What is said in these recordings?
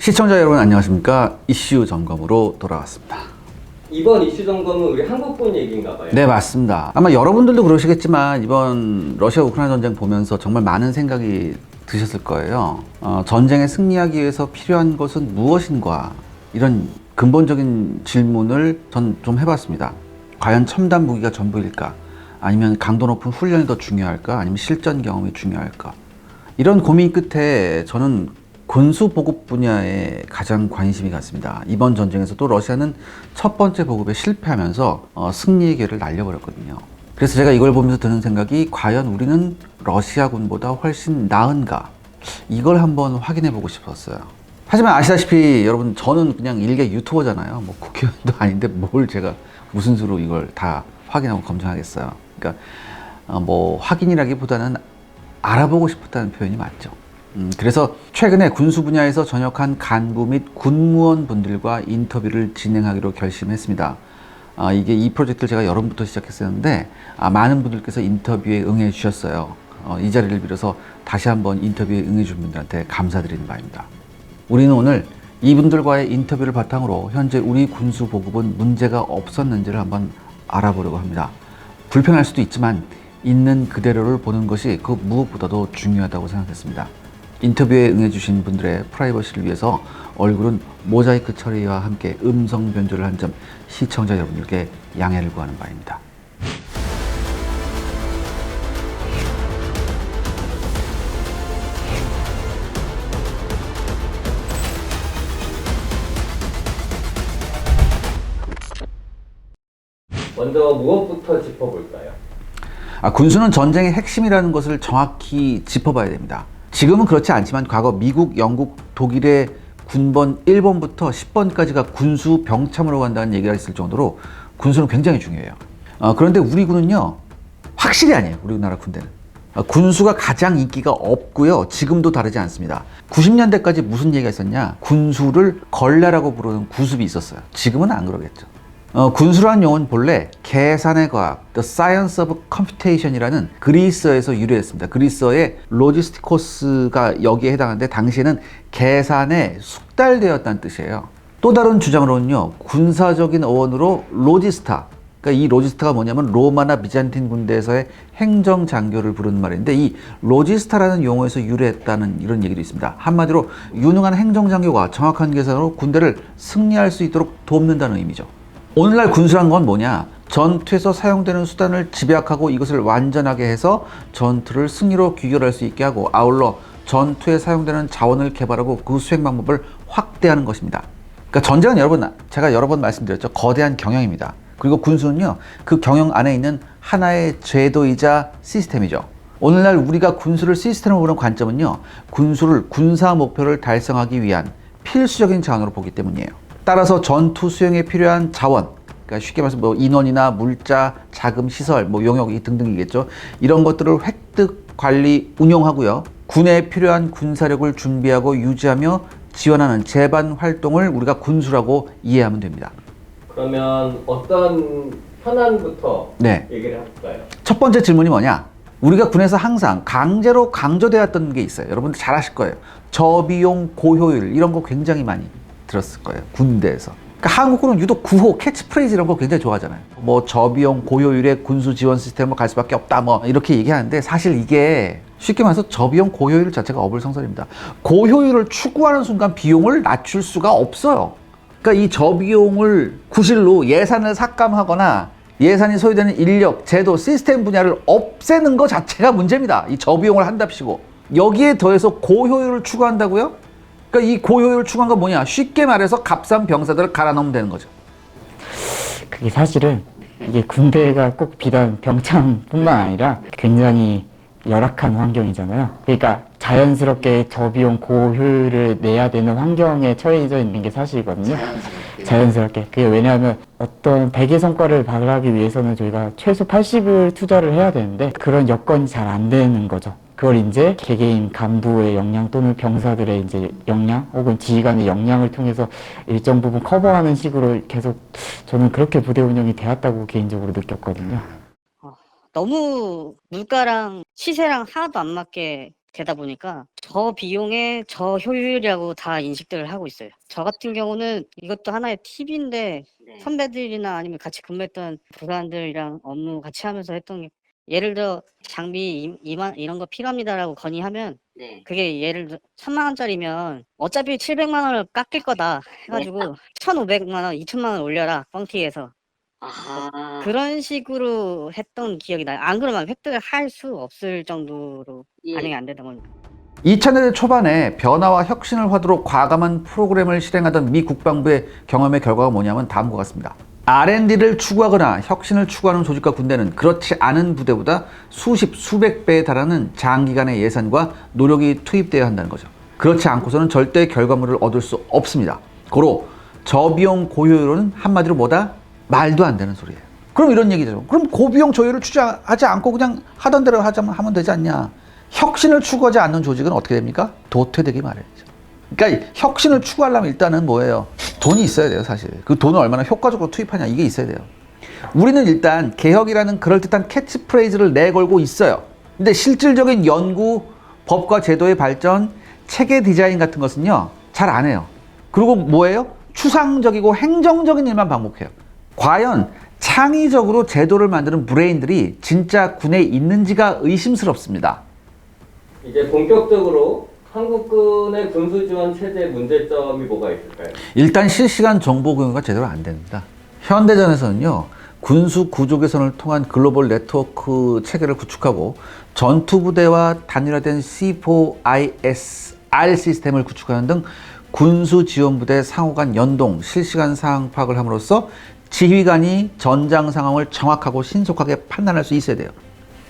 시청자 여러분 안녕하십니까 이슈 점검으로 돌아왔습니다. 이번 이슈 점검은 우리 한국분 얘기인가 봐요. 네 맞습니다. 아마 여러분들도 그러시겠지만 이번 러시아 우크라이나 전쟁 보면서 정말 많은 생각이 드셨을 거예요. 어, 전쟁에 승리하기 위해서 필요한 것은 무엇인가 이런 근본적인 질문을 전 좀 해봤습니다. 과연 첨단 무기가 전부일까? 아니면 강도 높은 훈련이 더 중요할까? 아니면 실전 경험이 중요할까? 이런 고민 끝에 저는 군수 보급 분야에 가장 관심이 갔습니다. 이번 전쟁에서도 러시아는 첫 번째 보급에 실패하면서 어, 승리의 길을 날려버렸거든요. 그래서 제가 이걸 보면서 드는 생각이 과연 우리는 러시아군보다 훨씬 나은가? 이걸 한번 확인해 보고 싶었어요. 하지만 아시다시피 여러분 저는 그냥 일개 유튜버잖아요. 뭐 국회의원도 아닌데 뭘 제가 무슨 수로 이걸 다 확인하고 검증하겠어요. 그러니까 어, 뭐 확인이라기보다는 알아보고 싶었다는 표현이 맞죠. 음, 그래서 최근에 군수 분야에서 전역한 간부 및 군무원 분들과 인터뷰를 진행하기로 결심했습니다. 아, 이게 이 프로젝트를 제가 여름부터 시작했었는데 아, 많은 분들께서 인터뷰에 응해 주셨어요. 어, 이 자리를 빌어서 다시 한번 인터뷰에 응해 준 분들한테 감사드리는 바입니다. 우리는 오늘 이분들과의 인터뷰를 바탕으로 현재 우리 군수 보급은 문제가 없었는지를 한번 알아보려고 합니다. 불편할 수도 있지만 있는 그대로를 보는 것이 그 무엇보다도 중요하다고 생각했습니다. 인터뷰에 응해주신 분들의 프라이버시를 위해서 얼굴은 모자이크 처리와 함께 음성 변조를 한 점 시청자 여러분들께 양해를 구하는 바입니다. 먼저 무엇부터 짚어볼까요? 아, 군수는 전쟁의 핵심이라는 것을 정확히 짚어봐야 됩니다. 지금은 그렇지 않지만 과거 미국, 영국, 독일의 군번 1번부터 10번까지가 군수 병참으로 간다는 얘기가 있을 정도로 군수는 굉장히 중요해요. 어, 그런데 우리 군은요, 확실히 아니에요. 우리나라 군대는. 어, 군수가 가장 인기가 없고요. 지금도 다르지 않습니다. 90년대까지 무슨 얘기가 있었냐? 군수를 걸레라고 부르는 구습이 있었어요. 지금은 안 그러겠죠. 어, 군수란 용어는 본래 계산의 과학, The Science of Computation이라는 그리스어에서 유래했습니다. 그리스어의 로지스티코스가 여기에 해당하는데 당시에는 계산에 숙달되었다는 뜻이에요. 또 다른 주장으로는요, 군사적인 어원으로 로지스타. 그러니까 이 로지스타가 뭐냐면 로마나 비잔틴 군대에서의 행정 장교를 부르는 말인데 이 로지스타라는 용어에서 유래했다는 이런 얘기도 있습니다. 한마디로 유능한 행정 장교가 정확한 계산으로 군대를 승리할 수 있도록 돕는다는 의미죠. 오늘날 군수란 건 뭐냐? 전투에서 사용되는 수단을 집약하고 이것을 완전하게 해서 전투를 승리로 귀결할 수 있게 하고 아울러 전투에 사용되는 자원을 개발하고 그 수행 방법을 확대하는 것입니다. 그러니까 전쟁은 여러분 제가 여러 번 말씀드렸죠. 거대한 경영입니다. 그리고 군수는요. 그 경영 안에 있는 하나의 제도이자 시스템이죠. 오늘날 우리가 군수를 시스템으로 보는 관점은요. 군수를 군사 목표를 달성하기 위한 필수적인 자원으로 보기 때문이에요. 따라서 전투 수행에 필요한 자원, 그러니까 쉽게 말해서 뭐 인원이나 물자, 자금, 시설, 뭐 용역이 등등이겠죠. 이런 것들을 획득, 관리, 운용하고요. 군에 필요한 군사력을 준비하고 유지하며 지원하는 재반 활동을 우리가 군수라고 이해하면 됩니다. 그러면 어떤 현안부터 네. 얘기를 해볼까요? 첫 번째 질문이 뭐냐? 우리가 군에서 항상 강제로 강조되었던 게 있어요. 여러분들 잘 아실 거예요. 저비용 고효율 이런 거 굉장히 많이 들었을 거예요. 군대에서. 그러니까 한국군은 유독 구호, 캐치프레이즈 이런 거 굉장히 좋아하잖아요. 뭐 저비용 고효율의 군수 지원 시스템으로 갈 수밖에 없다 뭐 이렇게 얘기하는데 사실 이게 쉽게 말해서 저비용 고효율 자체가 어불성설입니다. 고효율을 추구하는 순간 비용을 낮출 수가 없어요. 그러니까 이 저비용을 구실로 예산을 삭감하거나 예산이 소요되는 인력, 제도, 시스템 분야를 없애는 것 자체가 문제입니다. 이 저비용을 한답시고 여기에 더해서 고효율을 추구한다고요? 그러니까 이 고효율을 추구한 건 뭐냐? 쉽게 말해서 값싼 병사들을 갈아 넣으면 되는 거죠. 그게 사실은 이게 군대가 꼭 비단 병창뿐만 아니라 굉장히 열악한 환경이잖아요. 그러니까 자연스럽게 저비용 고효율을 내야 되는 환경에 처해져 있는 게 사실이거든요. 자연스럽게. 그게 왜냐하면 어떤 백의 성과를 발휘하기 위해서는 저희가 최소 80을 투자를 해야 되는데 그런 여건이 잘 안 되는 거죠. 그걸 이제 개개인 간부의 역량 또는 병사들의 이제 역량 혹은 지휘관의 역량을 통해서 일정 부분 커버하는 식으로 계속 저는 그렇게 부대 운영이 되었다고 개인적으로 느꼈거든요. 너무 물가랑 시세랑 하나도 안 맞게 되다 보니까 저 비용에 저 효율이라고 다 인식들을 하고 있어요. 저 같은 경우는 이것도 하나의 팁인데 선배들이나 아니면 같이 근무했던 부사관들이랑 업무 같이 하면서 했던 게 예를 들어 장비 이- 이만 이런 거 필요합니다라고 건의하면 그게 예를 들어 천만 원짜리면 어차피 700만 원을 깎일 거다 해가지고 1,500만 원, 2천만 원 올려라 뻥튀에서 아하. 그런 식으로 했던 기억이 나요. 안 그러면 획득을 할 수 없을 정도로 예. 반영이 안 되다 보니까. 2000년대 초반에 변화와 혁신을 화두로 과감한 프로그램을 실행하던 미 국방부의 경험의 결과가 뭐냐면 다음과 같습니다. R&D를 추구하거나 혁신을 추구하는 조직과 군대는 그렇지 않은 부대보다 수십, 수백 배에 달하는 장기간의 예산과 노력이 투입되어야 한다는 거죠. 그렇지 않고서는 절대 결과물을 얻을 수 없습니다. 고로 저비용 고효율은 한마디로 뭐다? 말도 안 되는 소리예요. 그럼 이런 얘기죠. 그럼 고비용 저효율을 추구하지 않고 그냥 하던 대로 하자면 하면 되지 않냐? 혁신을 추구하지 않는 조직은 어떻게 됩니까? 도태되기 마련이죠. 그러니까 이 혁신을 추구하려면 일단은 뭐예요? 돈이 있어야 돼요, 사실. 그 돈을 얼마나 효과적으로 투입하냐 이게 있어야 돼요. 우리는 일단 개혁이라는 그럴듯한 캐치프레이즈를 내걸고 있어요. 근데 실질적인 연구, 법과 제도의 발전, 체계 디자인 같은 것은요, 잘 안 해요. 그리고 뭐예요? 추상적이고 행정적인 일만 반복해요. 과연 창의적으로 제도를 만드는 브레인들이 진짜 군에 있는지가 의심스럽습니다. 이제 본격적으로 한국군의 군수 지원 체제 문제점이 뭐가 있을까요? 일단 실시간 정보 공유가 제대로 안 됩니다. 현대전에서는요, 군수 구조 개선을 통한 글로벌 네트워크 체계를 구축하고 전투 부대와 단일화된 C4ISR 시스템을 구축하는 등 군수 지원 부대 상호 간 연동, 실시간 상황 파악을 함으로써 지휘관이 전장 상황을 정확하고 신속하게 판단할 수 있어야 돼요.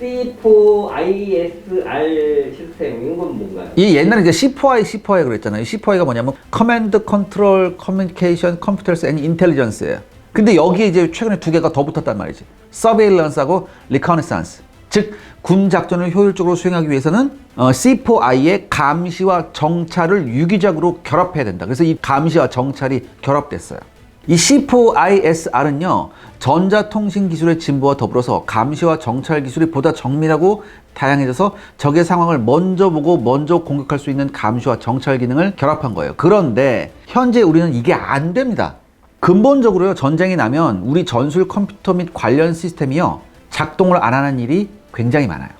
C4ISR 시스템 이건 뭔가요? 이 옛날에 이제 C4I, C4I 그랬잖아요. C4I가 뭐냐면 Command, Control, Communication, Computers and Intelligence예요. 근데 여기에 이제 최근에 두 개가 더 붙었단 말이지. Surveillance하고 Reconnaissance. 즉, 군 작전을 효율적으로 수행하기 위해서는 어, C4I의 감시와 정찰을 유기적으로 결합해야 된다. 그래서 이 감시와 정찰이 결합됐어요. 이 C4ISR은요, 전자통신 기술의 진보와 더불어서 감시와 정찰 기술이 보다 정밀하고 다양해져서 적의 상황을 먼저 보고 먼저 공격할 수 있는 감시와 정찰 기능을 결합한 거예요. 그런데 현재 우리는 이게 안 됩니다. 근본적으로요, 전쟁이 나면 우리 전술 컴퓨터 및 관련 시스템이요, 작동을 안 하는 일이 굉장히 많아요.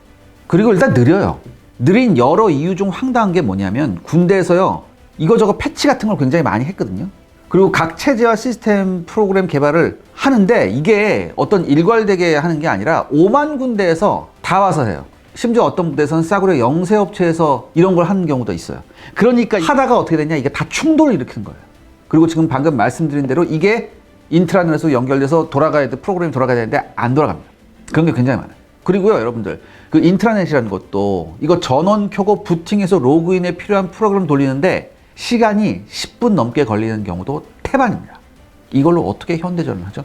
그리고 일단 느려요. 느린 여러 이유 중 황당한 게 뭐냐면 군대에서요 이거저거 패치 같은 걸 굉장히 많이 했거든요. 그리고 각 체제와 시스템 프로그램 개발을 하는데 이게 어떤 일괄되게 하는 게 아니라 5만 군데에서 다 와서 해요. 심지어 어떤 부대에서는 싸구려 영세업체에서 이런 걸 하는 경우도 있어요. 그러니까 하다가 어떻게 되냐 이게 다 충돌을 일으키는 거예요. 그리고 지금 방금 말씀드린 대로 이게 인트라넷으로 연결돼서 돌아가야 돼 프로그램이 돌아가야 되는데 안 돌아갑니다. 그런 게 굉장히 많아요. 그리고요, 여러분들 그 인트라넷이라는 것도 이거 전원 켜고 부팅해서 로그인에 필요한 프로그램 돌리는데 시간이 10분 넘게 걸리는 경우도 태반입니다. 이걸로 어떻게 현대전을 하죠?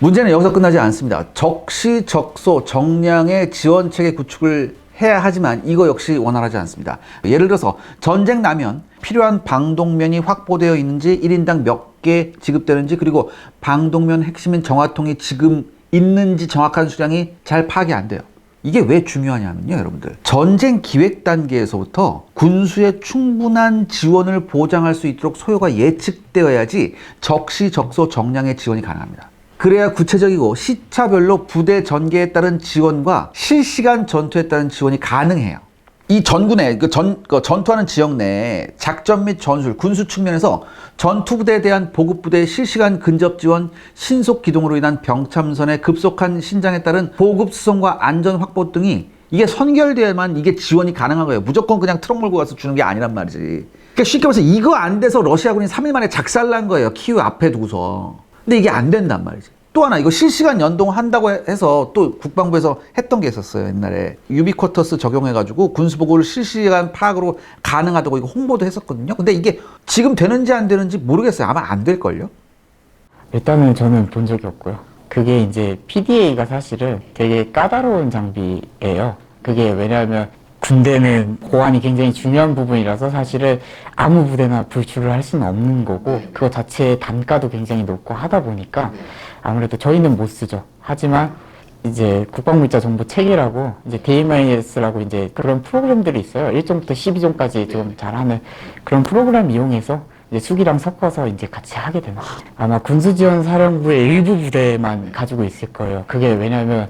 문제는 여기서 끝나지 않습니다. 적시적소 정량의 지원 체계 구축을 해야 하지만 이거 역시 원활하지 않습니다. 예를 들어서 전쟁 나면 필요한 방독면이 확보되어 있는지 1인당 몇 개 지급되는지 그리고 방독면 핵심인 정화통이 지금 있는지 정확한 수량이 잘 파악이 안 돼요. 이게 왜 중요하냐면요, 여러분들. 전쟁 기획 단계에서부터 군수의 충분한 지원을 보장할 수 있도록 소요가 예측되어야지 적시적소 정량의 지원이 가능합니다. 그래야 구체적이고 시차별로 부대 전개에 따른 지원과 실시간 전투에 따른 지원이 가능해요. 이 전군의 그 전, 그 전투하는 지역 내에 작전 및 전술, 군수 측면에서 전투 부대에 대한 보급 부대의 실시간 근접 지원, 신속 기동으로 인한 병참선의 급속한 신장에 따른 보급 수송과 안전 확보 등이 이게 선결돼야만 이게 지원이 가능한 거예요. 무조건 그냥 트럭 몰고 가서 주는 게 아니란 말이지. 그러니까 쉽게 말해서 이거 안 돼서 러시아군이 3일 만에 작살난 거예요. 키우 앞에 두고서. 근데 이게 안 된단 말이지. 또 하나 이거 실시간 연동한다고 해서 또 국방부에서 했던 게 있었어요 옛날에 유비쿼터스 적용해가지고 군수보고를 실시간 파악으로 가능하다고 이거 홍보도 했었거든요 근데 이게 지금 되는지 안 되는지 모르겠어요 아마 안 될걸요 일단은 저는 본 적이 없고요. 그게 이제 PDA가 사실은 되게 까다로운 장비예요. 그게 왜냐하면 군대는 보안이 굉장히 중요한 부분이라서 사실은 아무 부대나 불출을 할 수는 없는 거고 그거 자체의 단가도 굉장히 높고 하다 보니까 아무래도 저희는 못 쓰죠. 하지만 이제 국방물자 정보 체계라고 이제 DMIS라고 이제 그런 프로그램들이 있어요. 1종부터 12종까지 좀 잘하는 그런 프로그램 이용해서 이제 수기랑 섞어서 이제 같이 하게 됩니다. 아마 군수지원사령부의 일부 부대만 가지고 있을 거예요. 그게 왜냐면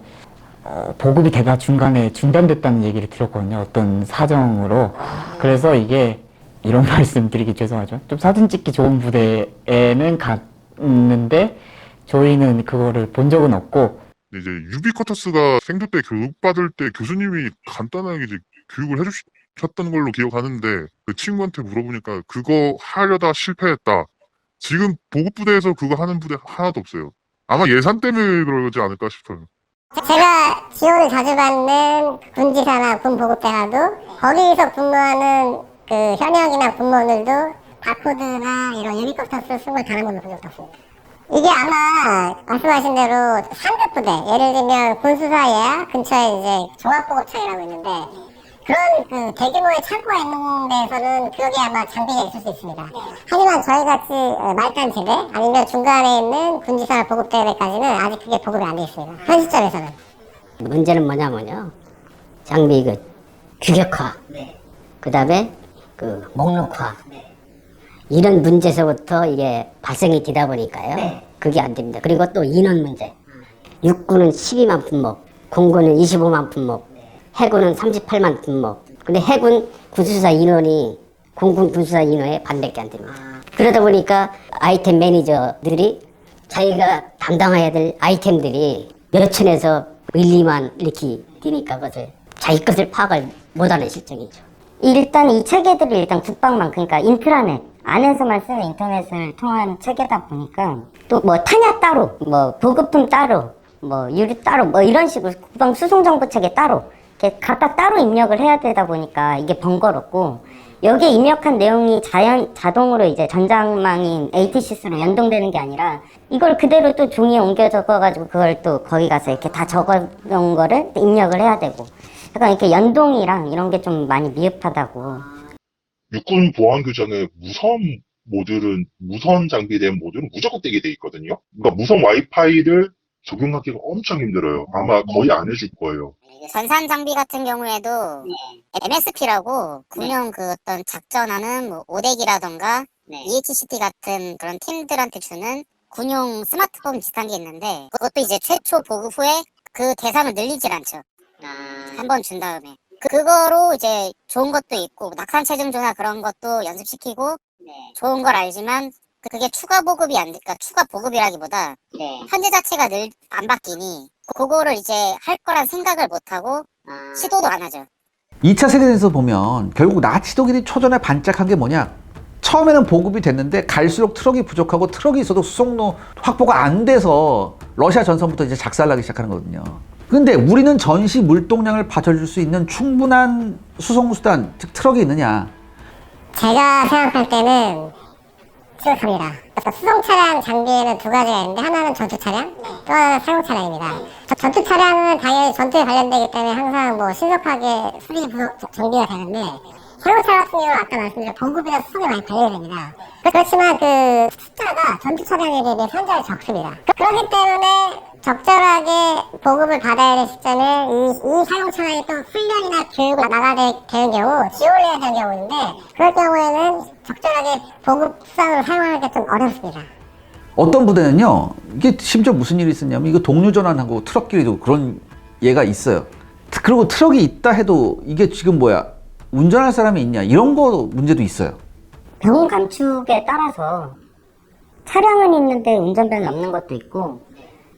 어, 보급이 되다 중간에 중단됐다는 얘기를 들었거든요. 어떤 사정으로. 그래서 이게 이런 말씀 드리기 죄송하죠. 좀 사진 찍기 좋은 부대에는 갔는데 저희는 그거를 본 적은 없고 근데 이제 유비쿼터스가 생도 때 교육받을 때 교수님이 간단하게 이제 교육을 해주셨던 걸로 기억하는데 그 친구한테 물어보니까 그거 하려다 실패했다. 지금 보급부대에서 그거 하는 부대 하나도 없어요. 아마 예산 때문에 그러지 않을까 싶어요. 제가 지원을 자주 받는 군지사나 군보급대라도 거기서 근무하는 그 현역이나 군무원들도 바코드나 이런 유니컵터스 쓴걸 다른 걸로 본 적도 없습니다. 이게 아마 말씀하신 대로 상급 부대, 예를 들면 군수사야 근처에 이제 종합보급청이라고 있는데 그런 그 대규모의 창고가 있는 데에서는 그게 아마 장비가 있을 수 있습니다. 하지만 저희 같이 어, 말단 제대 아니면 중간에 있는 군지사 보급대까지는 아직 그게 보급이 안 돼 있습니다. 현 시점에서는. 문제는 뭐냐면요. 장비 그 규격화, 그 다음에 그 목록화. 이런 문제서부터 이게 발생이 되다 보니까요. 그게 안 됩니다. 그리고 또 인원 문제. 육군은 12만 품목, 공군은 25만 품목, 해군은 38만 품목. 근데 해군 군수사 인원이 공군 군수사 인원의 반밖에 안 됩니다. 그러다 보니까 아이템 매니저들이 자기가 담당해야 될 아이템들이 몇천에서 1, 2만 이렇게 뛰니까 그것을 자기 것을 파악을 못하는 실정이죠. 일단 이 체계들이 일단 국방망 그러니까 인트라넷 안에서만 쓰는 인터넷을 통한 체계다 보니까 또 뭐 탄약 따로 뭐 보급품 따로 뭐 유리 따로 뭐 이런 식으로 국방 수송 정보 체계 따로 이렇게 각각 따로 입력을 해야 되다 보니까 이게 번거롭고 여기에 입력한 내용이 자연 자동으로 이제 전장망인 ATCS로 연동되는 게 아니라 이걸 그대로 또 종이에 옮겨 적어가지고 그걸 또 거기 가서 이렇게 다 적어놓은 거를 입력을 해야 되고 약간 이렇게 연동이랑 이런 게 좀 많이 미흡하다고. 육군 보안 규정에 무선 모듈은 무선 장비된 모듈은 무조건 떼게 돼 있거든요. 그러니까 무선 와이파이를 적용하기가 엄청 힘들어요. 아마 거의 안 해줄 거예요. 전산 장비 같은 경우에도 MSP라고 군용 그 어떤 작전하는 뭐 오덱이라던가 EHCT 같은 그런 팀들한테 주는 군용 스마트폰 비슷한 게 있는데 그것도 이제 최초 보급 후에 그 대상을 늘리질 않죠. 한번 준 다음에 그- 그거로 이제 좋은 것도 있고 낙한 체중 조나 그런 것도 연습시키고 좋은 걸 알지만 그게 추가 보급이 안 되니까 추가 보급이라기보다 현재 자체가 늘 안 바뀌니 그거를 이제 할 거란 생각을 못 하고 시도도 안 하죠. 2차 세대에서 보면 결국 나치 독일이 초전에 반짝한 게 뭐냐? 처음에는 보급이 됐는데 갈수록 트럭이 부족하고 트럭이 있어도 수송로 확보가 안 돼서 러시아 전선부터 이제 작살나기 시작하는 거거든요. 근데 우리는 전시 물동량을 받쳐줄 수 있는 충분한 수송 수단, 즉 트럭이 있느냐? 제가 생각할 때는. 그러니까 수송 차량 장비에는 두 가지가 있는데 하나는 전투 차량, 또 하나는 상용 차량입니다. 저- 전투 차량은 당연히 전투에 관련되기 때문에 항상 뭐 신속하게 수리 정비가 되는데 차량 같은 경우는 아까 말씀드린 보급이나 수송에 많이 관련이 됩니다. 그렇지만 그 숫자가 전투 차량에 비해 상당히 적습니다. 그- 그렇기 때문에 적절하게 보급을 받아야 될 시점에 이, 이 사용 차량이 또 훈련이나 교육을 나가야 되- 되는 경우 지원을 해야 되는 경우인데 그럴 경우에는 적절하게 보급 수단으로 사용하기가 좀 어렵습니다. 어떤 부대는요, 이게 심지어 무슨 일이 있었냐면, 이거 동료 전환하고 트럭끼리도 그런 예가 있어요. 트- 그리고 트럭이 있다 해도 이게 지금 뭐야, 운전할 사람이 있냐, 이런 거 문제도 있어요. 병 감축에 따라서 차량은 있는데 운전병이 없는 것도 있고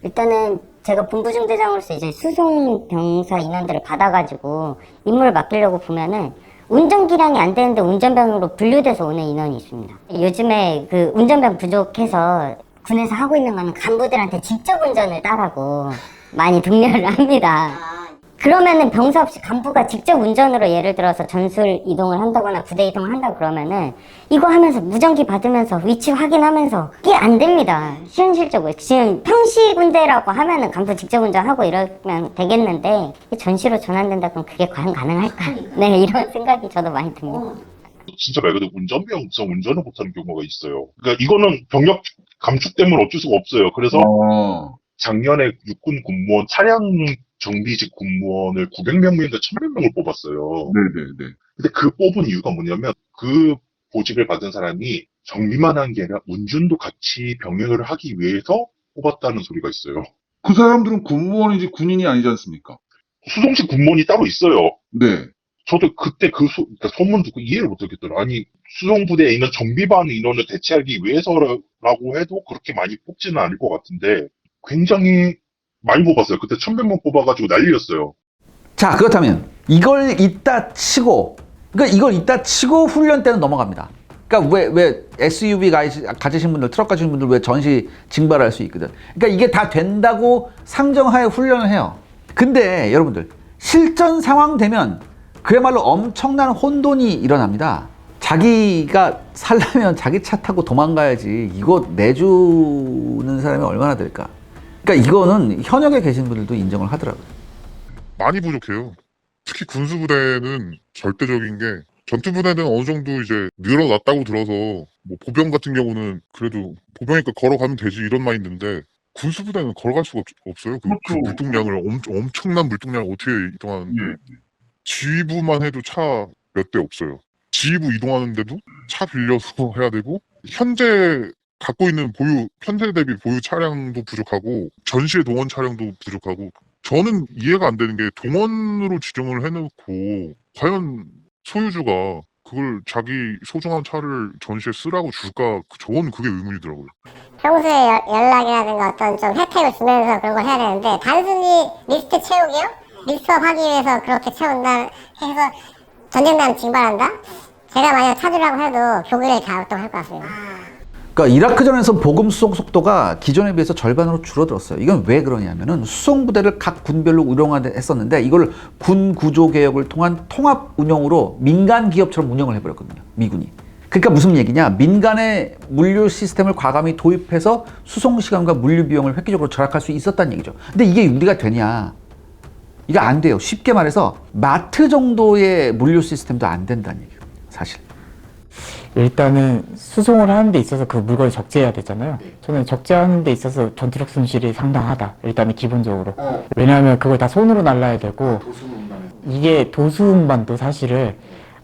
일단은 제가 본부중대장으로서 이제 수송 병사 인원들을 받아가지고 임무를 맡기려고 보면은 운전 기량이 안 되는데 운전병으로 분류돼서 오는 인원이 있습니다. 요즘에 그 운전병 부족해서 군에서 하고 있는 거는 간부들한테 직접 운전을 따라고 많이 독려를 합니다. 그러면은 병사 없이 간부가 직접 운전으로 예를 들어서 전술 이동을 한다거나 부대 이동을 한다 그러면은 이거 하면서 무전기 받으면서 위치 확인하면서 이게 안 됩니다. 현실적으로 지금 평시 군대라고 하면은 간부 직접 운전하고 이러면 되겠는데 전시로 전환된다 그럼 그게 과연 가능할까? 네 이런 생각이 저도 많이 듭니다. 진짜 말 그대로 운전병성 운전을 못하는 경우가 있어요. 그러니까 이거는 병력 감축 때문에 어쩔 수가 없어요. 그래서 작년에 육군 군무원 차량 정비직 군무원을 900명인가 1000명을 뽑았어요. 네네네. 근데 그 뽑은 이유가 뭐냐면 그 보직을 받은 사람이 정비만 한 게 아니라 운전도 같이 병행을 하기 위해서 뽑았다는 소리가 있어요. 그 사람들은 군무원이지 군인이 아니지 않습니까? 수송식 군무원이 따로 있어요. 네. 저도 그때 그 소, 그러니까 소문 듣고 이해를 못하겠더라. 아니 수송부대에 있는 정비반 인원을 대체하기 위해서라고 해도 그렇게 많이 뽑지는 않을 것 같은데 굉장히 많이 뽑았어요. 그때 1100명 뽑아가지고 난리였어요. 자, 그렇다면 이걸 이따 치고, 그러니까 이걸 이따 치고 훈련 때는 넘어갑니다. 그러니까 왜, 왜 SUV 가지- 가지신 분들, 트럭 가지신 분들 왜 전시 징발할 수 있거든. 그러니까 이게 다 된다고 상정하에 훈련을 해요. 근데 여러분들, 실전 상황 되면 그야말로 엄청난 혼돈이 일어납니다. 자기가 살려면 자기 차 타고 도망가야지. 이거 내주는 사람이 얼마나 될까? 그러니까 이거는 현역에 계신 분들도 인정을 하더라고요. 많이 부족해요. 특히 군수부대는 절대적인 게 전투부대는 어느 정도 이제 늘어났다고 들어서 뭐 보병 같은 경우는 그래도 보병이니까 걸어가면 되지 이런 마인드인데 군수부대는 걸어갈 수가 없, 어요 그, 그 그렇죠. 물동량을 엄, 엄청난 물동량을 어떻게 이동하는데 예. 지휘부만 해도 차 몇 대 없어요. 지휘부 이동하는데도 차 빌려서 해야 되고 현재 갖고 있는 보유 현재 대비 보유 차량도 부족하고 전시의 동원 차량도 부족하고 저는 이해가 안 되는 게 동원으로 지정을 해놓고 과연 소유주가 그걸 자기 소중한 차를 전시에 쓰라고 줄까? 그- 저는 그게 의문이더라고요. 평소에 여- 연락이라든가 어떤 좀 혜택을 주면서 그런 걸 해야 되는데 단순히 리스트 채우기요? 리스트업 하기 위해서 그렇게 채운다 해서 전쟁단 징발한다? 제가 만약 찾으라고 해도 교육에 가동할 것 같습니다. 그러니까 이라크전에서 보급 수송 속도가 기존에 비해서 절반으로 줄어들었어요. 이건 왜 그러냐면은 수송 부대를 각 군별로 운영했었는데 이걸 군 구조 개혁을 통한 통합 운영으로 민간 기업처럼 운영을 해버렸거든요. 미군이. 그러니까 무슨 얘기냐? 민간의 물류 시스템을 과감히 도입해서 수송 시간과 물류 비용을 획기적으로 절약할 수 있었다는 얘기죠. 근데 이게 우리가 되냐? 이게 안 돼요. 쉽게 말해서 마트 정도의 물류 시스템도 안 된다는 얘기예요. 사실. 일단은 수송을 하는 데 있어서 그 물건을 적재해야 되잖아요. 저는 적재하는 데 있어서 전투력 손실이 상당하다. 일단은 기본적으로. 왜냐하면 그걸 다 손으로 날라야 되고 이게 도수운반도 사실은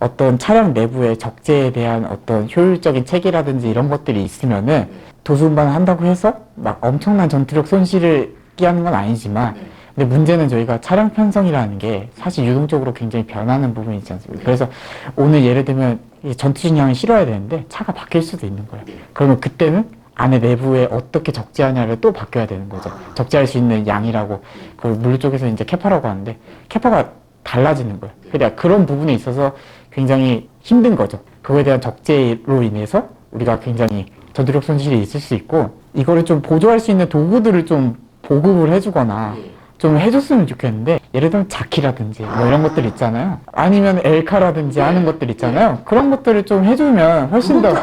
어떤 차량 내부에 적재에 대한 어떤 효율적인 체계라든지 이런 것들이 있으면은 도수운반을 한다고 해서 막 엄청난 전투력 손실을 끼하는 건 아니지만 근데 문제는 저희가 차량 편성이라는 게 사실 유동적으로 굉장히 변하는 부분이 있지 않습니까? 그래서 오늘 예를 들면 이 전투 진영을 실어야 되는데 차가 바뀔 수도 있는 거예요. 그러면 그때는 안에 내부에 어떻게 적재하냐를 또 바뀌어야 되는 거죠. 적재할 수 있는 양이라고 그 물류 쪽에서 이제 캐파라고 하는데 캐파가 달라지는 거예요. 그러니까 그런 부분에 있어서 굉장히 힘든 거죠. 그거에 대한 적재로 인해서 우리가 굉장히 전투력 손실이 있을 수 있고 이거를 좀 보조할 수 있는 도구들을 좀 보급을 해주거나 좀 해줬으면 좋겠는데 예를 들면 자키라든지 뭐 이런 것들 있잖아요. 아니면 엘카라든지 하는 것들 있잖아요. 그런 것들을 좀 해주면 훨씬 더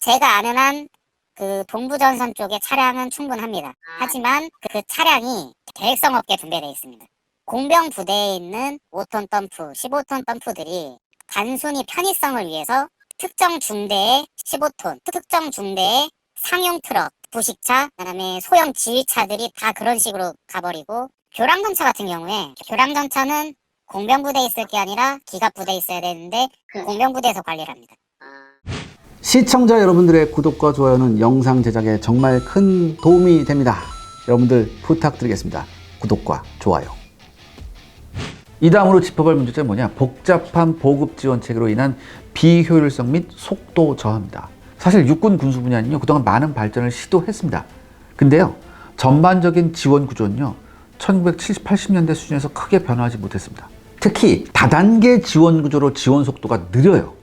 제가 아는 한 그 동부전선 쪽의 차량은 충분합니다. 하지만 그 차량이 계획성 없게 분배되어 있습니다. 공병 부대에 있는 5톤 덤프, 15톤 덤프들이 단순히 편의성을 위해서 특정 중대의 15톤, 특정 중대의 상용 트럭, 부식차, 그다음에 소형 지휘차들이 다 그런 식으로 가버리고 교량전차 같은 경우에 교량전차는 공병부대에 있을 게 아니라 기갑부대에 있어야 되는데 공병부대에서 관리를 합니다. 시청자 여러분들의 구독과 좋아요는 영상 제작에 정말 큰 도움이 됩니다. 여러분들 부탁드리겠습니다. 구독과 좋아요. 이 다음으로 짚어볼 문제점이 뭐냐? 복잡한 보급 지원 체계로 인한 비효율성 및 속도 저하입니다. 사실 육군 군수 분야는요, 그동안 많은 발전을 시도했습니다. 근데요, 전반적인 지원 구조는요, 1970, 80년대 수준에서 크게 변화하지 못했습니다. 특히 다단계 지원 구조로 지원 속도가 느려요.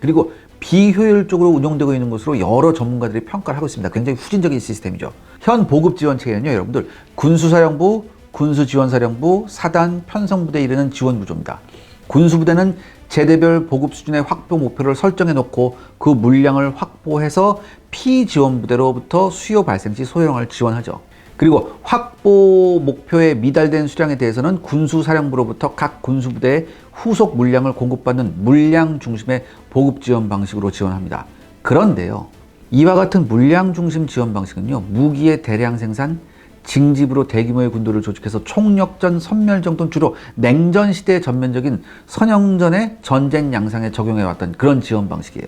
그리고 비효율적으로 운영되고 있는 것으로 여러 전문가들이 평가를 하고 있습니다. 굉장히 후진적인 시스템이죠. 현 보급 지원 체계는요, 여러분들 군수사령부, 군수지원사령부, 사단, 편성부대에 이르는 지원 구조입니다. 군수부대는 제대별 보급 수준의 확보 목표를 설정해 놓고 그 물량을 확보해서 피지원부대로부터 수요 발생 시 소형을 지원하죠. 그리고 확보 목표에 미달된 수량에 대해서는 군수 사령부로부터 각 군수부대에 후속 물량을 공급받는 물량 중심의 보급 지원 방식으로 지원합니다. 그런데요, 이와 같은 물량 중심 지원 방식은요, 무기의 대량 생산, 징집으로 대규모의 군도를 조직해서 총력전, 선멸전 등 주로 냉전 시대의 전면적인 선형전의 전쟁 양상에 적용해왔던 그런 지원 방식이에요.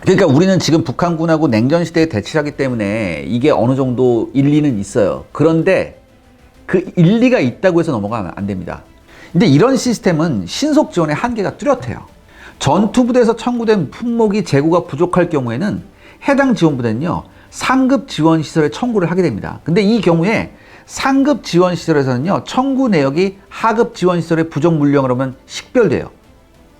그러니까 우리는 지금 북한군하고 냉전 시대에 대치하기 때문에 이게 어느 정도 일리는 있어요. 그런데 그 일리가 있다고 해서 넘어가면 안 됩니다. 근데 이런 시스템은 신속 지원의 한계가 뚜렷해요. 전투부대에서 청구된 품목이 재고가 부족할 경우에는 해당 지원부대는요, 상급 지원 시설에 청구를 하게 됩니다. 근데 이 경우에 상급 지원 시설에서는요, 청구 내역이 하급 지원 시설의 부족 물량으로 하면 식별돼요.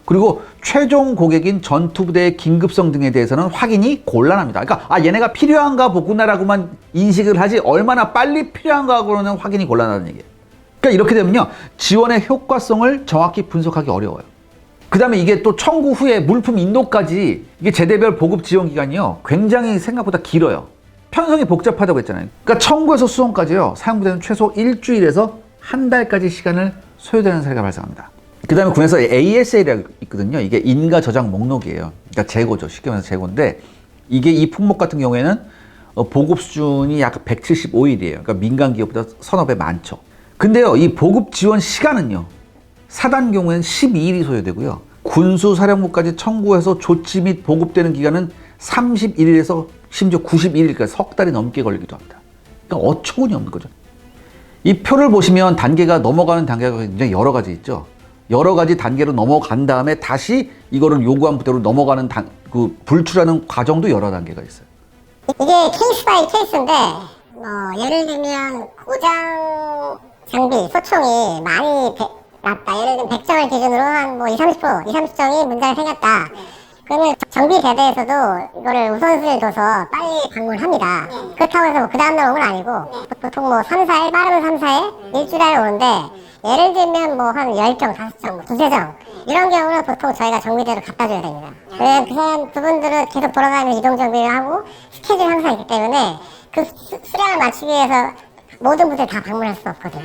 그리고 최종 고객인 전투부대의 긴급성 등에 대해서는 확인이 곤란합니다. 그러니까 아 얘네가 필요한가 보구나라고만 인식을 하지 얼마나 빨리 필요한가하고는 확인이 곤란하다는 얘기예요. 그러니까 이렇게 되면요 지원의 효과성을 정확히 분석하기 어려워요. 그 다음에 이게 또 청구 후에 물품 인도까지 이게 제대별 보급 지원 기간이요 굉장히 생각보다 길어요. 편성이 복잡하다고 했잖아요. 그러니까 청구에서 수송까지요 사용부대는 최소 일주일에서 한 달까지 시간을 소요되는 사례가 발생합니다. 그 다음에 군에서 ASA라고 있거든요. 이게 인가 저장 목록이에요. 그러니까 재고죠. 쉽게 말해서 재고인데 이게 이 품목 같은 경우에는 어, 보급 수준이 약 175일이에요. 그러니까 민간 기업보다 배 많죠. 근데요, 이 보급 지원 시간은요. 사단 경우에는 12일이 소요되고요. 군수 사령부까지 청구해서 조치 및 보급되는 기간은 31일에서 심지어 91일까지 석 달이 넘게 걸리기도 합니다. 그러니까 어처구니 없는 거죠. 이 표를 보시면 단계가 넘어가는 단계가 굉장히 여러 가지 있죠. 여러 가지 단계로 넘어간 다음에 다시 이거를 요구한 부대로 넘어가는 단, 그 불출하는 과정도 여러 단계가 있어요. 이게 케이스 바이 케이스인데 뭐 예를 들면 고장 장비 소총이 많이 배- 났다 예를 들면 100정을 기준으로 한 뭐 20, 30% 20, 30정이 문제가 생겼다 그러면 정비 대대에서도 이거를 우선순위를 둬서 빨리 방문합니다 그렇다고 해서 그 다음날 오는 건 아니고 보통 뭐 3, 4일 빠르면 3, 4일 일주일 안에 오는데 예를 들면 뭐 한 10정, 5정, 두세 정 이런 경우는 보통 저희가 정비대로 갖다 줘야 됩니다. 왜냐면 그 사람 그분들은 계속 돌아다니면서 이동 정비를 하고 스케줄이 항상 있기 때문에 그 수, 수량을 맞추기 위해서 모든 부대 다 방문할 수 없거든요.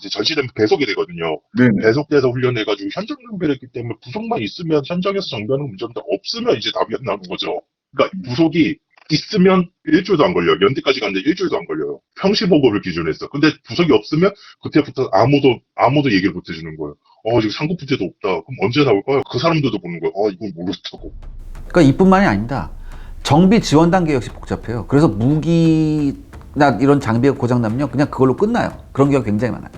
이제 전시되면 배속이 되거든요. 네네. 배속돼서 훈련해가지고 현장 정비를 했기 때문에 부속만 있으면 현장에서 정비하는 문제인데 없으면 이제 답이 안 나는 거죠. 그러니까 부속이 있으면 일주일도 안 걸려요. 연대까지 갔는데 일주일도 안 걸려요. 평시 보급을 기준으로 했어. 근데 부속이 없으면 그때부터 아무도 아무도 얘기를 못 해주는 거예요. 어 지금 상급 부대도 없다. 그럼 언제 나올까요? 그 사람들도 보는 거예요. 아 이건 모르겠다고. 그러니까 이뿐만이 아닙니다. 정비 지원 단계 역시 복잡해요. 그래서 무기나 이런 장비가 고장나면요. 그냥 그걸로 끝나요. 그런 경우가 굉장히 많아요.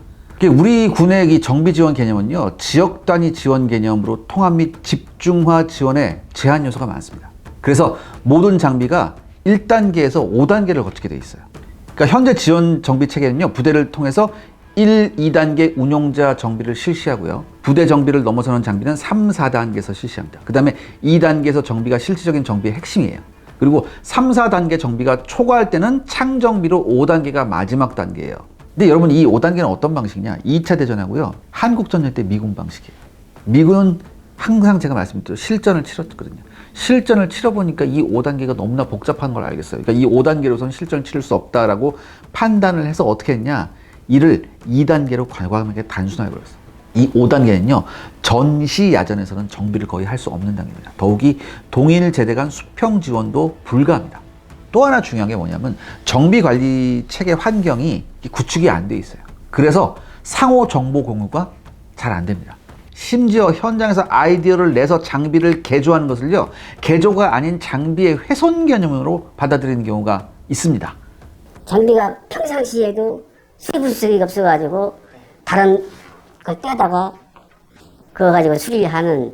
우리 군의 이 정비 지원 개념은요. 지역 단위 지원 개념으로 통합 및 집중화 지원에 제한 요소가 많습니다. 그래서 모든 장비가 1단계에서 5단계를 거치게 돼 있어요. 그러니까 현재 지원 정비 체계는요. 부대를 통해서 1, 2단계 운용자 정비를 실시하고요. 부대 정비를 넘어서는 장비는 3, 4단계에서 실시합니다. 그 다음에 2단계에서 정비가 실질적인 정비의 핵심이에요. 그리고 3, 4단계 정비가 초과할 때는 창정비로 5단계가 마지막 단계예요. 근데 여러분 이 5단계는 어떤 방식이냐? 2차 대전하고요. 한국전쟁 때 미군 방식이에요. 미군은 항상 제가 말씀드렸죠. 실전을 치렀거든요. 실전을 치러보니까 이 5단계가 너무나 복잡한 걸 알겠어요. 그러니까 이 5단계로서는 실전을 치를 수 없다라고 판단을 해서 어떻게 했냐. 이를 2단계로 과감하게 단순하게 버렸어요. 이 5단계는요, 전시 야전에서는 정비를 거의 할 수 없는 단계입니다. 더욱이 동일 제대 간 수평 지원도 불가합니다. 또 하나 중요한 게 뭐냐면 정비 관리 체계 환경이 구축이 안 돼 있어요. 그래서 상호 정보 공유가 잘 안 됩니다. 심지어 현장에서 아이디어를 내서 장비를 개조하는 것을요, 개조가 아닌 장비의 훼손 개념으로 받아들이는 경우가 있습니다. 장비가 평상시에도 수리부수기가 없어가지고 다른 걸 떼다가 그거 가지고 수리하는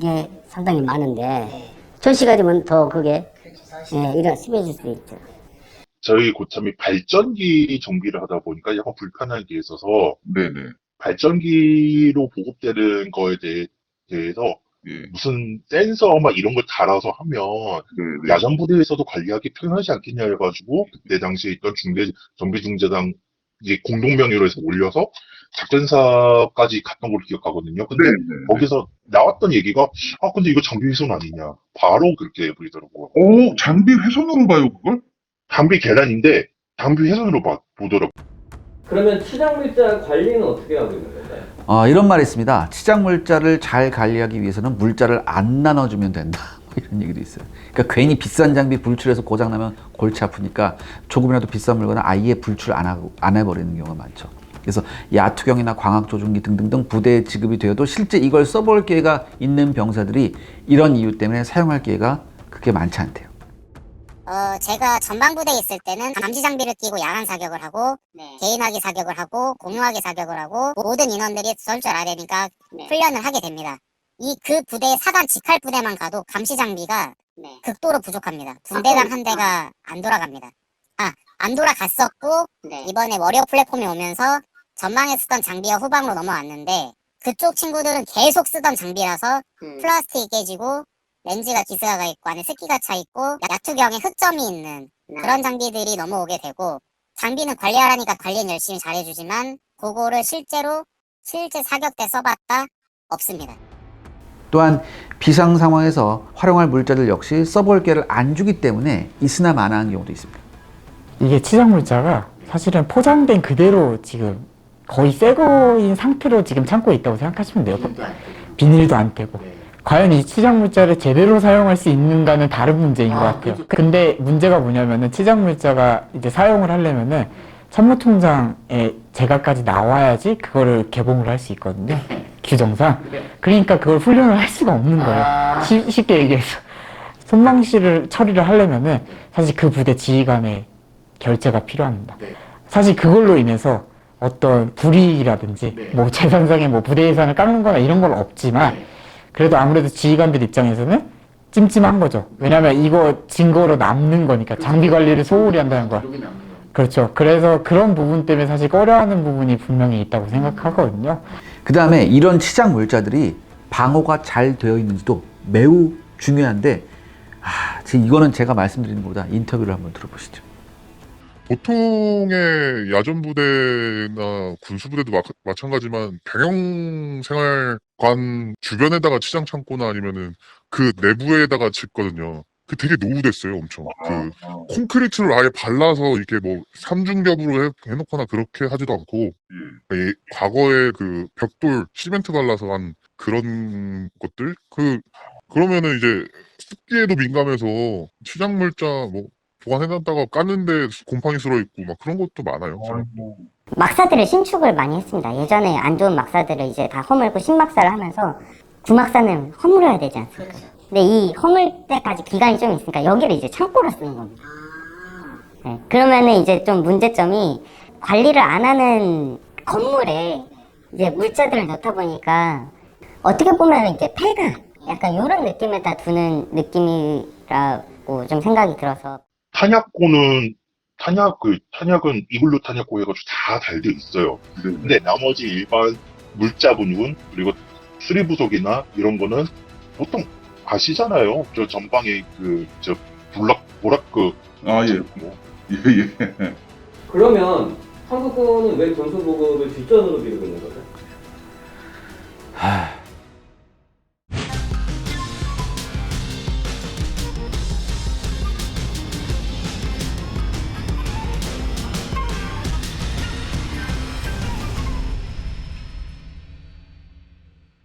게 상당히 많은데 전시가 되면 더 그게 예, 이런 심해질 수도 있죠. 저희 고참이 발전기 정비를 하다 보니까 약간 불편한 게 있어서 네네. 발전기로 보급되는 거에 대해, 대해서 예. 무슨 센서 막 이런 걸 달아서 하면 네네. 야전 부대에서도 관리하기 편하지 않겠냐 해가지고 그때 당시에 있던 중대 정비 중재당 이제 공동 명의로 해서 올려서 작전사까지 갔던 걸로 기억하거든요. 근데 네네. 거기서 나왔던 얘기가 아 근데 이거 장비 훼손 아니냐 바로 그렇게 해버리더라고요. 오, 장비 훼손으로 봐요, 그걸? 장비 계란인데 장비 훼손으로 봐, 보더라고요. 그러면 치장 물자 관리는 어떻게 하고 있는 건가요? 어, 이런 말이 있습니다. 치장 물자를 잘 관리하기 위해서는 물자를 안 나눠주면 된다. 이런 얘기도 있어요. 그러니까 괜히 비싼 장비 불출해서 고장 나면 골치 아프니까 조금이라도 비싼 물건은 아예 불출 안 하고 안 해버리는 경우가 많죠. 그래서 야투경이나 광학 조종기 등등등 부대에 지급이 되어도 실제 이걸 써볼 기회가 있는 병사들이 이런 이유 때문에 사용할 기회가 그렇게 많지 않대요. 어, 제가 전방부대에 있을 때는 감지 장비를 끼고 야간 사격을 하고 개인화기 사격을 하고 공유화기 사격을 하고 모든 인원들이 쏠줄 알아야 되니까 훈련을 하게 됩니다. 이 그 부대의 사단 직할 부대만 가도 감시 장비가 극도로 부족합니다. 분대당 한 대가 안 돌아갑니다. 아, 안 돌아갔었고 이번에 워리어 플랫폼이 오면서 전방에 쓰던 장비가 후방으로 넘어왔는데 그쪽 친구들은 계속 쓰던 장비라서 플라스틱이 깨지고 렌즈가 기스가 있고 안에 습기가 차 있고 야투경에 흑점이 있는 그런 장비들이 넘어오게 되고 장비는 관리하라니까 관리는 열심히 잘해주지만 그거를 실제로 실제 사격 때 써봤다 없습니다. 또한 비상 상황에서 활용할 물자들 역시 써볼 기회를 안 주기 때문에 있으나 마나한 경우도 있습니다. 이게 치장 물자가 사실은 포장된 그대로 지금 거의 새 거인 상태로 지금 창고에 있다고 생각하시면 돼요. 비닐도 안 떼고. 과연 이 치장 물자를 제대로 사용할 수 있는가는 다른 문제인 것 같아요. 근데 문제가 뭐냐면은 치장 물자가 이제 사용을 하려면은 참모총장의 제가까지 나와야지 그거를 개봉을 할 수 있거든요. 규정상. 그러니까 그걸 훈련을 할 수가 없는 거예요. 쉽- 쉽게 얘기해서. 손망시를 처리를 하려면은 사실 그 부대 지휘관의 결재가 필요합니다. 사실 그걸로 인해서 어떤 불이익이라든지 뭐 재산상의 뭐 부대 예산을 깎는 거나 이런 건 없지만 그래도 아무래도 지휘관들 입장에서는 찜찜한 거죠. 왜냐면 이거 증거로 남는 거니까 장비 관리를 소홀히 한다는 거야. 그렇죠. 그래서 그런 부분 때문에 사실 꺼려하는 부분이 분명히 있다고 생각하거든요. 그 다음에 이런 치장 물자들이 방호가 잘 되어 있는지도 매우 중요한데 아, 지금 이거는 제가 말씀드리는 것보다 인터뷰를 한번 들어보시죠. 보통의 야전부대나 군수부대도 마, 마찬가지만 병영생활관 주변에다가 치장 창고나 아니면은 그 내부에다가 짓거든요. 그 되게 노후됐어요, 엄청. 그 콘크리트를 아예 발라서 이렇게 뭐 삼중겹으로 해, 해놓거나 그렇게 하지도 않고 예, 과거에 그 벽돌 시멘트 발라서 한 그런 것들 그 그러면은 이제 습기에도 민감해서 치장 물자 뭐 보관해놨다가 깠는데 곰팡이 슬어 있고 막 그런 것도 많아요. 막사들을 신축을 많이 했습니다. 예전에 안 좋은 막사들을 이제 다 허물고 신막사를 하면서 구막사는 허물어야 되지 않습니까? 근데 이 허물 때까지 기간이 좀 있으니까 여기를 이제 창고로 쓰는 겁니다. 네, 그러면은 이제 좀 문제점이 관리를 안 하는 건물에 이제 물자들을 넣다 보니까 어떻게 보면 이제 폐가 약간 이런 느낌에다 두는 느낌이라고 좀 생각이 들어서 탄약고는 탄약 그 탄약은 이글루 탄약고 해가지고 다잘돼 있어요. 근데 나머지 일반 물자 분유군 그리고 수리 부속이나 이런 거는 보통 아시잖아요. 저 전방에 그저 블락 보라크 아, 예. 뭐 예, 예. 그러면 한국군은 왜 군수 보급을 뒷전으로 미루고 있는 거죠?